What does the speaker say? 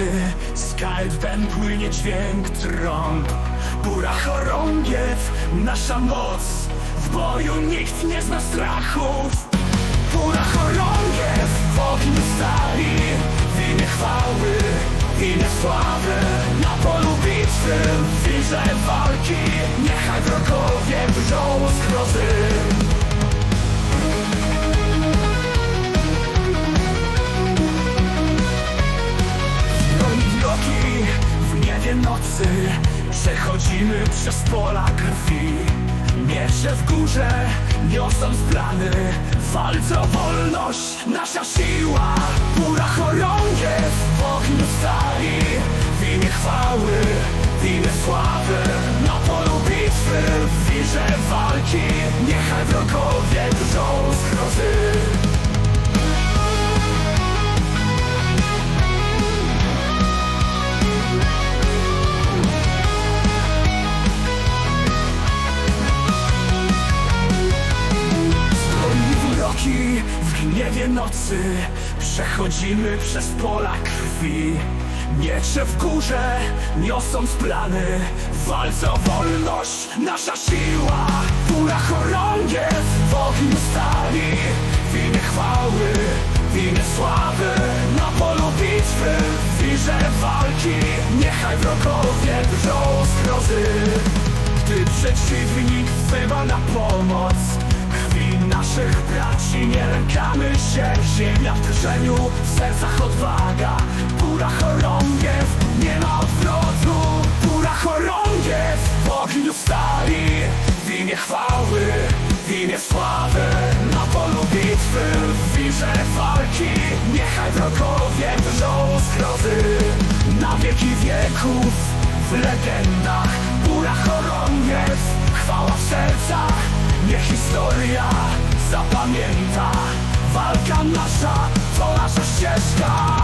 nocy Skalpem płynie dźwięk trąb. Bura chorągiew, nasza moc. W boju nikt nie zna strachów. Bura chorągiew, w ogniu stali. W imię chwały, w imię sławy. Na polu bitwy, w walki. Niechaj wrogowie brżą nocy Przechodzimy przez pola krwi. Miecze w górze niosąc plany. Walce o wolność, nasza siła. Pura chorągiew w ogniu stali. W imię chwały, w imię sławy. Na polu bitwy, w wirze walki w gniewie nocy. Przechodzimy przez pola krwi. Miecze w górze, niosąc plany. Walce o wolność, nasza siła. Pura chorągiew w ogniu stali W imię chwały, w imię sławy. Na polu bitwy, w wirze walki. Niechaj wrogowie drżą z grozy. Gdy przeciwnik wzywa na pomoc naszych braci nie lękamy się. Ziemia w drżeniu, w sercach odwaga. Pura chorągiew, nie ma odwrotu. Pura chorągiew, w ogniu stali. W imię chwały, w imię sławy. Na polu bitwy, w wirze walki. Niechaj wrogowie drżą z grozy. Na wieki wieków, w legendach. Pura chorągiew, chwała w sercach. Niech historia zapamięta. Walka nasza to nasza ścieżka